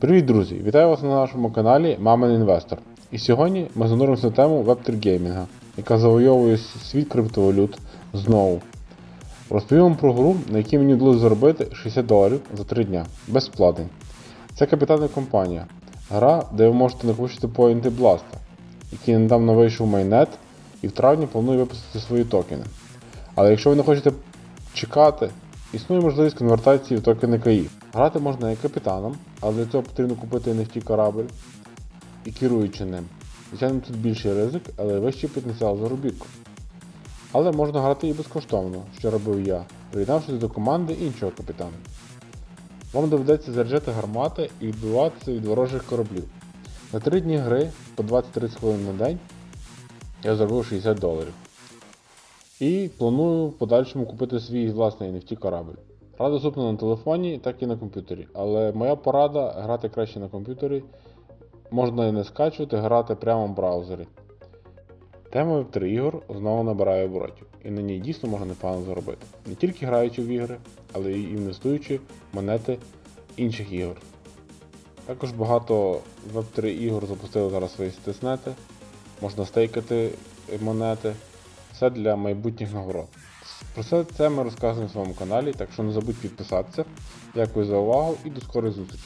Привіт, друзі! Вітаю вас на нашому каналі Мамин Інвестор. І сьогодні ми зануримося в тему Web3 геймінга, яка завойовує світ криптовалют знову. Розповім вам про гру, на якій мені вдалося заробити 60 доларів за 3 дня, без. Це капітальна компанія. Гра, де ви можете накопичити поінти Бласта, який недавно вийшов в майнет і в травні планує випустити свої токени. Але якщо ви не хочете чекати, існує можливість конвертації в токени КАІ. Грати можна як капітаном, але для цього потрібно купити NFT корабль і керуючи ним. Звичайно, тут більший ризик, але вищий потенціал заробітку. Але можна грати і безкоштовно, що робив я, приєднавшись до команди іншого капітана. Вам доведеться заряджати гармати і відбиватися від ворожих кораблів. На 3 дні гри по 20-30 хвилин на день я заробив 60 доларів. І планую в подальшому купити свій власний NFT корабль. Гра доступна на телефоні, так і на комп'ютері. Але моя порада грати краще на комп'ютері. Можна і не скачувати, грати прямо в браузері. Тема Web3 ігор знову набирає оборотів, і на ній дійсно можна непогано заробити. Не тільки граючи в ігри, але й інвестуючи монети інших ігор. Також багато Web3 ігор запустили зараз свої стеснети, можна стейкати монети. Все для майбутніх нагород. Про все це ми розказуємо на своєму каналі, так що не забудь підписатися. Дякую за увагу і до скорої зустрічі!